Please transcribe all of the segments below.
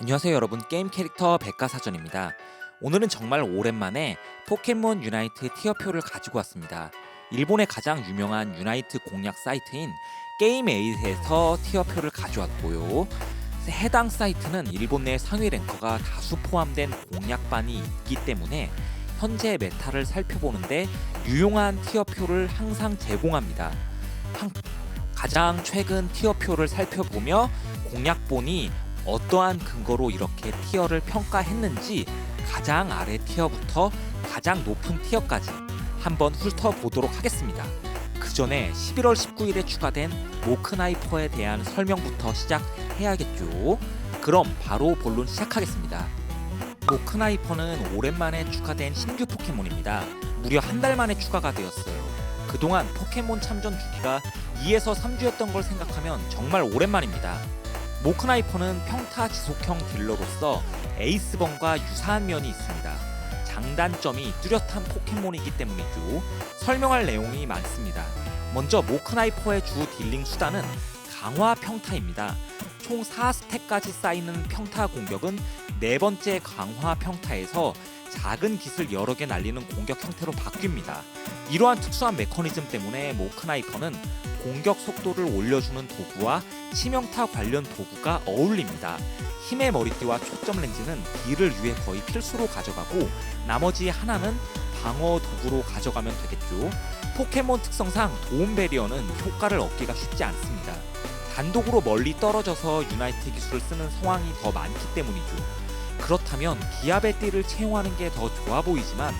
안녕하세요 여러분. 게임 캐릭터 백과사전입니다. 오늘은 정말 오랜만에 포켓몬 유나이트 티어표를 가지고 왔습니다. 일본의 가장 유명한 유나이트 공략 사이트인 게임 에잇에서 티어표를 가져왔고요. 해당 사이트는 일본 내 상위 랭커가 다수 포함된 공략반이 있기 때문에 현재 메타를 살펴보는데 유용한 티어표를 항상 제공합니다. 한- 가장 최근 티어표를 살펴보며 공략본이 어떠한 근거로 이렇게 티어를 평가했는지 가장 아래 티어부터 가장 높은 티어까지 한번 훑어보도록 하겠습니다. 그 전에 11월 19일에 추가된 모크나이퍼에 대한 설명부터 시작해야겠죠. 그럼 바로 본론 시작하겠습니다. 모크나이퍼는 오랜만에 추가된 신규 포켓몬입니다. 무려 한 달 만에 추가가 되었어요. 그동안 포켓몬 참전 주기가 2에서 3주였던 걸 생각하면 정말 오랜만입니다. 모크나이퍼는 평타 지속형 딜러로서 에이스번과 유사한 면이 있습니다. 장단점이 뚜렷한 포켓몬이기 때문이죠. 설명할 내용이 많습니다. 먼저 모크나이퍼의 주 딜링 수단은 강화 평타입니다. 총 4스택까지 쌓이는 평타 공격은 네 번째 강화 평타에서 작은 깃을 여러 개 날리는 공격 형태로 바뀝니다. 이러한 특수한 메커니즘 때문에 모크나이퍼는 공격 속도를 올려주는 도구와 치명타 관련 도구가 어울립니다. 힘의 머리띠와 초점 렌즈는 딜을 위해 거의 필수로 가져가고 나머지 하나는 방어 도구로 가져가면 되겠죠. 포켓몬 특성상 도움 베리어는 효과를 얻기가 쉽지 않습니다. 단독으로 멀리 떨어져서 유나이트 기술을 쓰는 상황이 더 많기 때문이죠. 그렇다면 기압의 띠를 채용하는 게 더 좋아 보이지만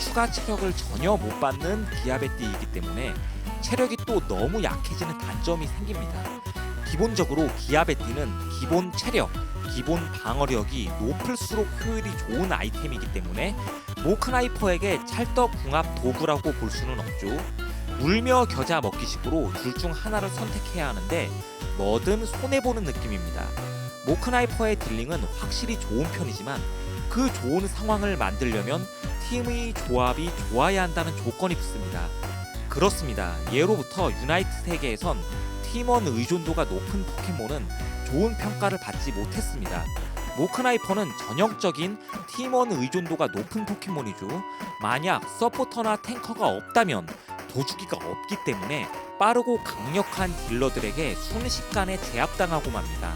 추가 체력을 전혀 못 받는 기압의 띠이기 때문에 체력이 또 너무 약해지는 단점이 생깁니다. 기본적으로 기압의 띠는 기본 체력, 기본 방어력이 높을수록 효율이 좋은 아이템이기 때문에 모크나이퍼에게 찰떡 궁합 도구라고 볼 수는 없죠. 울며 겨자 먹기식으로 둘 중 하나를 선택해야 하는데 뭐든 손해보는 느낌입니다. 모크나이퍼의 딜링은 확실히 좋은 편이지만 그 좋은 상황을 만들려면 팀의 조합이 좋아야 한다는 조건이 붙습니다. 그렇습니다. 예로부터 유나이트 세계에선 팀원 의존도가 높은 포켓몬은 좋은 평가를 받지 못했습니다. 모크나이퍼는 전형적인 팀원 의존도가 높은 포켓몬이죠. 만약 서포터나 탱커가 없다면 도주기가 없기 때문에 빠르고 강력한 딜러들에게 순식간에 제압당하고 맙니다.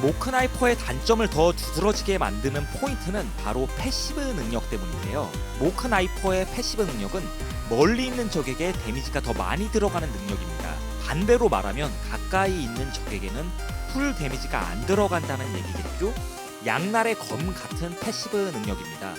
모크나이퍼의 단점을 더 두드러지게 만드는 포인트는 바로 패시브 능력 때문인데요. 모크나이퍼의 패시브 능력은 멀리 있는 적에게 데미지가 더 많이 들어가는 능력입니다. 반대로 말하면 가까이 있는 적에게는 풀 데미지가 안 들어간다는 얘기겠죠? 양날의 검 같은 패시브 능력입니다.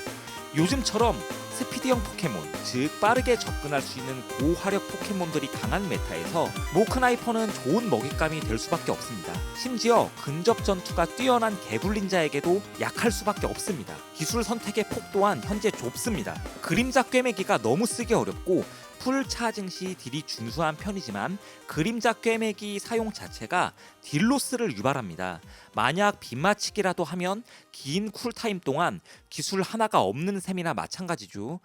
요즘처럼 스피드형 포켓몬, 즉 빠르게 접근할 수 있는 고화력 포켓몬들이 강한 메타에서 모크나이퍼는 좋은 먹잇감이 될 수밖에 없습니다. 심지어 근접 전투가 뛰어난 개불린자에게도 약할 수밖에 없습니다. 기술 선택의 폭 또한 현재 좁습니다. 그림자 꿰매기가 너무 쓰기 어렵고 풀 차징 시 딜이 준수한 편이지만 그림자 꿰매기 사용 자체가 딜로스를 유발합니다. 만약 빗맞히기라도 하면 긴 쿨타임 동안 기술 하나가 없는 셈이나 마찬가지죠.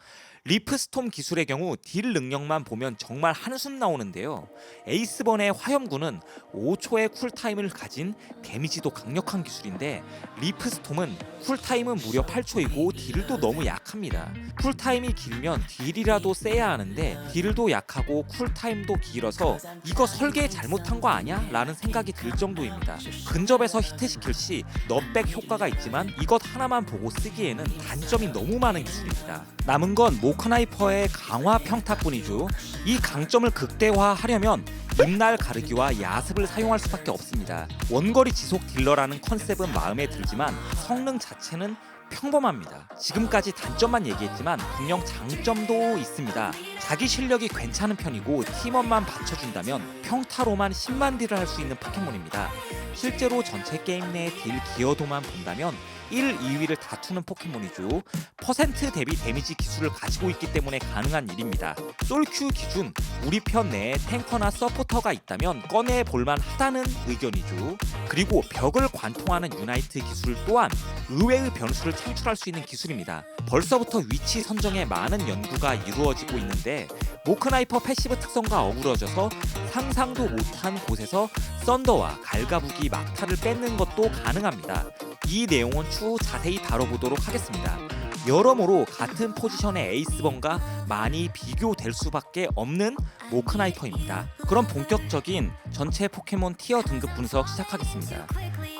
리프스톰 기술의 경우 딜 능력만 보면 정말 한숨 나오는데요. 에이스번의 화염구는 5초의 쿨타임을 가진 데미지도 강력한 기술인데 리프스톰은 쿨타임은 무려 8초이고 딜도 너무 약합니다. 쿨타임이 길면 딜이라도 세야 하는데 딜도 약하고 쿨타임도 길어서 이거 설계 잘못한 거 아니야? 라는 생각이 들 정도입니다. 근접에서 히트시킬 시 넛백 효과가 있지만 이것 하나만 보고 쓰기에는 단점이 너무 많은 기술입니다. 남은 건 모크나이퍼의 강화 평타뿐이죠. 이 강점을 극대화하려면 입날 가르기와 야습을 사용할 수밖에 없습니다. 원거리 지속 딜러라는 컨셉은 마음에 들지만 성능 자체는 평범합니다. 지금까지 단점만 얘기했지만 분명 장점도 있습니다. 자기 실력이 괜찮은 편이고 팀원만 받쳐준다면 평타로만 10만 딜을 할 수 있는 포켓몬입니다. 실제로 전체 게임 내 딜 기여도만 본다면 1, 2위를 다투는 포켓몬이죠. 퍼센트 대비 데미지 기술을 가지고 있기 때문에 가능한 일입니다. 솔큐 기준 우리 편 내에 탱커나 서포터가 있다면 꺼내 볼만 하다는 의견이죠. 그리고 벽을 관통하는 유나이트 기술 또한 의외의 변수를 창출할 수 있는 기술입니다. 벌써부터 위치 선정에 많은 연구가 이루어지고 있는데 모크나이퍼 패시브 특성과 어우러져서 상상도 못한 곳에서 썬더와 갈가부기 막타를 뺏는 것도 가능합니다. 이 내용은 추후 자세히 다뤄보도록 하겠습니다. 여러모로 같은 포지션의 에이스번과 많이 비교될 수밖에 없는 모크나이퍼입니다. 그럼 본격적인 전체 포켓몬 티어 등급 분석 시작하겠습니다.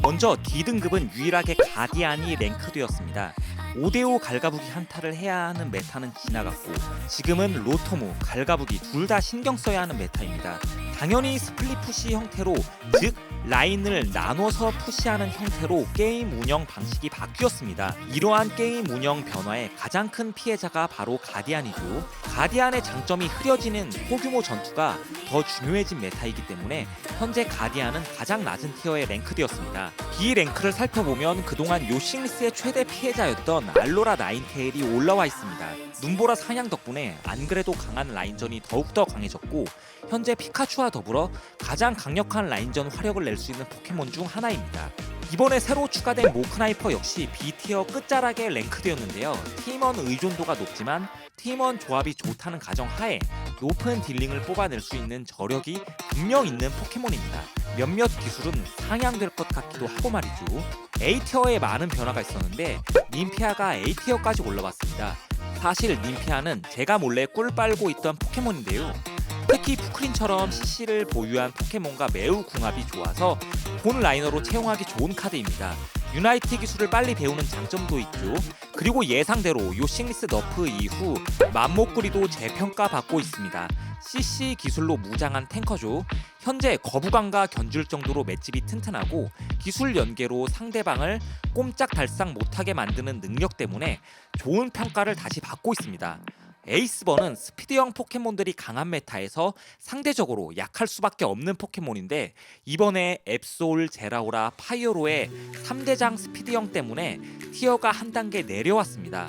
먼저 D등급은 유일하게 가디안이 랭크되었습니다. 5대5 갈가부기 한타를 해야 하는 메타는 지나갔고 지금은 로토무, 갈가부기 둘 다 신경 써야 하는 메타입니다. 당연히 스플릿 푸시 형태로 즉 라인을 나눠서 푸시하는 형태로 게임 운영 방식이 바뀌었습니다. 이러한 게임 운영 변화의 가장 큰 피해자가 바로 가디안이죠. 가디안의 장점이 흐려지는 소규모 전투가 더 중요해진 메타이기 때문에 현재 가디안은 가장 낮은 티어에 랭크되었습니다. B 랭크를 살펴보면 그동안 요싱리스의 최대 피해자였던 알로라 나인테일이 올라와 있습니다. 눈보라 사냥 덕분에 안 그래도 강한 라인전이 더욱더 강해졌고 현재 피카츄와 더불어 가장 강력한 라인전 화력을 낼 수 있는 포켓몬 중 하나입니다. 이번에 새로 추가된 모크나이퍼 역시 B티어 끝자락에 랭크되었는데요. 팀원 의존도가 높지만 팀원 조합이 좋다는 가정 하에 높은 딜링을 뽑아낼 수 있는 저력이 분명 있는 포켓몬입니다. 몇몇 기술은 상향될 것 같기도 하고 말이죠. A티어에 많은 변화가 있었는데 님피아가 A티어까지 올라왔습니다. 사실 님피아는 제가 몰래 꿀 빨고 있던 포켓몬인데요. 특히 푸크린처럼 CC를 보유한 포켓몬과 매우 궁합이 좋아서 본 라이너로 채용하기 좋은 카드입니다. 유나이트 기술을 빨리 배우는 장점도 있죠. 그리고 예상대로 요싱리스 너프 이후 맘목구리도 재평가받고 있습니다. CC 기술로 무장한 탱커죠. 현재 거부감과 견줄 정도로 맷집이 튼튼하고 기술 연계로 상대방을 꼼짝달싹 못하게 만드는 능력 때문에 좋은 평가를 다시 받고 있습니다. 에이스번은 스피드형 포켓몬들이 강한 메타에서 상대적으로 약할 수밖에 없는 포켓몬인데 이번에 앱솔, 제라오라, 파이어로의 3대장 스피드형 때문에 티어가 한 단계 내려왔습니다.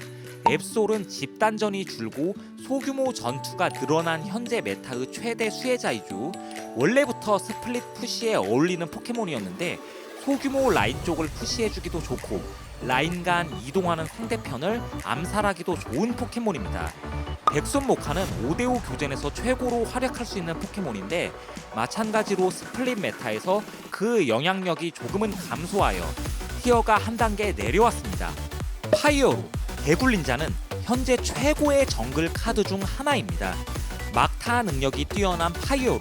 앱솔은 집단전이 줄고 소규모 전투가 늘어난 현재 메타의 최대 수혜자이죠. 원래부터 스플릿 푸시에 어울리는 포켓몬이었는데 소규모 라인 쪽을 푸시해주기도 좋고 라인 간 이동하는 상대편을 암살하기도 좋은 포켓몬입니다. 백손 모카는 5대5 교전에서 최고로 활약할 수 있는 포켓몬인데 마찬가지로 스플릿 메타에서 그 영향력이 조금은 감소하여 티어가 한 단계 내려왔습니다. 파이어로 개굴린자는 현재 최고의 정글 카드 중 하나입니다. 막타 능력이 뛰어난 파이어로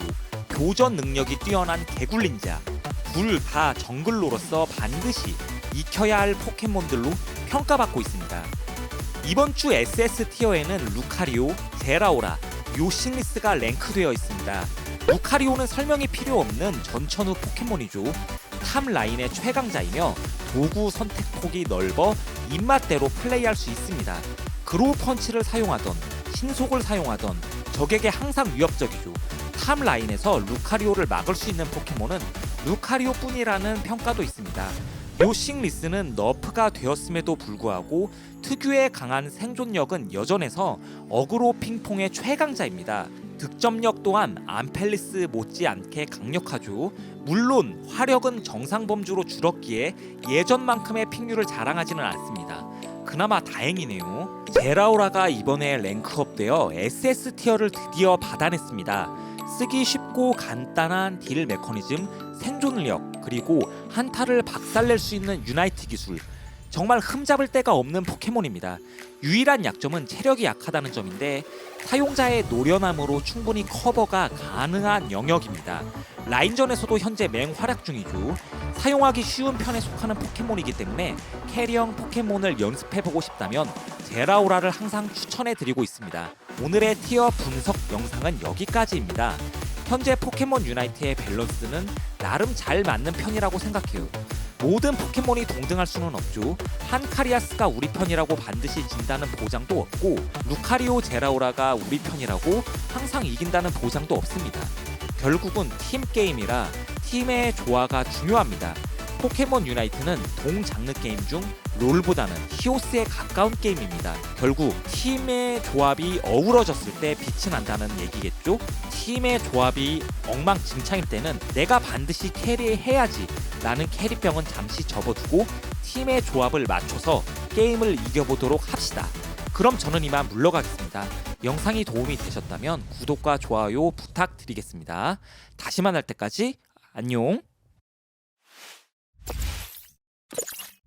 교전 능력이 뛰어난 개굴린자 둘 다 정글로로서 반드시 익혀야 할 포켓몬들로 평가받고 있습니다. 이번 주 SS 티어에는 루카리오, 제라오라, 요싱리스가 랭크되어 있습니다. 루카리오는 설명이 필요 없는 전천후 포켓몬이죠. 탑 라인의 최강자이며 도구 선택폭이 넓어 입맛대로 플레이할 수 있습니다. 그로우 펀치를 사용하던 신속을 사용하던 적에게 항상 위협적이죠. 탑 라인에서 루카리오를 막을 수 있는 포켓몬은 루카리오뿐이라는 평가도 있습니다. 요싱 리스는 너프가 되었음에도 불구하고 특유의 강한 생존력은 여전해서 어그로 핑퐁의 최강자입니다. 득점력 또한 암펠리스 못지않게 강력하죠. 물론 화력은 정상 범주로 줄었기에 예전만큼의 픽률을 자랑하지는 않습니다. 그나마 다행이네요. 제라오라가 이번에 랭크업되어 SS 티어를 드디어 받아냈습니다. 쓰기 쉽고 간단한 딜 메커니즘, 생존력, 그리고 한타를 박살낼 수 있는 유나이트 기술. 정말 흠잡을 데가 없는 포켓몬입니다. 유일한 약점은 체력이 약하다는 점인데 사용자의 노련함으로 충분히 커버가 가능한 영역입니다. 라인전에서도 현재 맹활약 중이죠. 사용하기 쉬운 편에 속하는 포켓몬이기 때문에 캐리형 포켓몬을 연습해보고 싶다면 제라오라를 항상 추천해드리고 있습니다. 오늘의 티어 분석 영상은 여기까지입니다. 현재 포켓몬 유나이트의 밸런스는 나름 잘 맞는 편이라고 생각해요. 모든 포켓몬이 동등할 수는 없죠. 한카리아스가 우리 편이라고 반드시 진다는 보장도 없고 루카리오 제라오라가 우리 편이라고 항상 이긴다는 보장도 없습니다. 결국은 팀 게임이라 팀의 조화가 중요합니다. 포켓몬 유나이트는 동장르 게임 중 롤보다는 히오스에 가까운 게임입니다. 결국 팀의 조합이 어우러졌을 때 빛이 난다는 얘기겠죠? 팀의 조합이 엉망진창일 때는 내가 반드시 캐리해야지 라는 캐리병은 잠시 접어두고 팀의 조합을 맞춰서 게임을 이겨보도록 합시다. 그럼 저는 이만 물러가겠습니다. 영상이 도움이 되셨다면 구독과 좋아요 부탁드리겠습니다. 다시 만날 때까지 안녕. あっ!